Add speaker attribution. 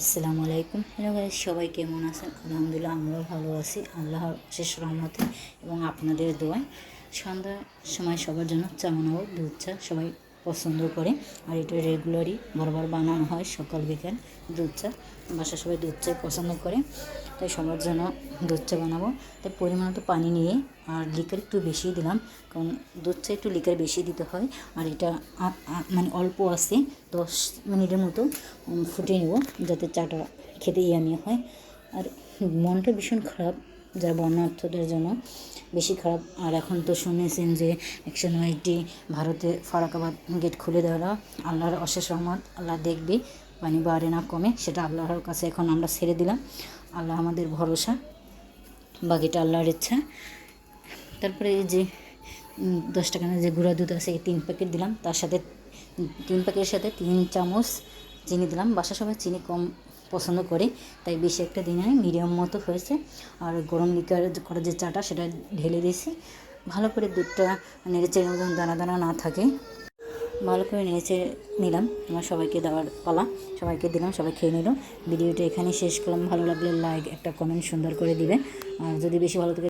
Speaker 1: আসসালামু আলাইকুম। Hello guys সবাই কেমন আছেন? আলহামদুলিল্লাহ আমরাও ভালো আছি। আল্লাহর শেষ রহমতে এবং আপনাদের দোয়ায়। সন্ধ্যার সময় সবার জন্য চা বানাবো, দুধ চা, সবাই পছন্দ করে। আর এটা রেগুলারই বারবার বানানো হয় সকাল, বিকাল দুধ চা। বাসা সবাই দুধ চা পছন্দ করে, তাই সবার জন্য দুধ চা বানাবো। তাই পরিমাণ মতো পানি নিয়ে আর লিকার একটু বেশি দিলাম, কারণ দুধ চা একটু লিকার বেশি দিতে হয়। আর এটা মানে অল্প আছে, দশ মিনিটের মতো ফুটিয়ে নেব, যাতে চাটা খেতে ইয়ামি হয়। আর মনটা ভীষণ খারাপ। যা বন্যার্থদের জন্য। বেশি খারাপ। আর এখন তো শুনেছেন যে একশো নয়টি ভারতে ফারাকাবাদ গেট খুলে দেওয়া আল্লাহর অশেষ রহমত। আল্লাহ দেখবে পানি বাড়ে না কমে, সেটা আল্লাহর কাছে এখন আমরা ছেড়ে দিলাম। আল্লাহ আমাদের ভরসা, বাকিটা আল্লাহর ইচ্ছা। তারপরে এই যে দশ টাকা যে গুঁড়া দুধ আছে, এই তিন প্যাকেট দিলাম। তার সাথে, তিন প্যাকেটের সাথে তিন চামচ চিনি দিলাম। বাসা সবাই চিনি কম পছন্দ করি, তাই বেশি একটা দিন আমি মিডিয়াম মতো হয়েছে। আর গরম লিকার করা যে চাটা, সেটা ঢেলে দিয়েছি। ভালো করে দুধটা নেড়ে মতন দানা দানা না থাকে। ভালো করে নেড়েচে নিলাম। আমার সবাইকে দেওয়ার পালা। সবাইকে দিলাম, সবাই খেয়ে নিল। ভিডিওটা এখানেই শেষ করলাম। ভালো লাগলে লাইক একটা কমেন্ট সুন্দর করে দিবে। আর যদি বেশি ভালো থাকে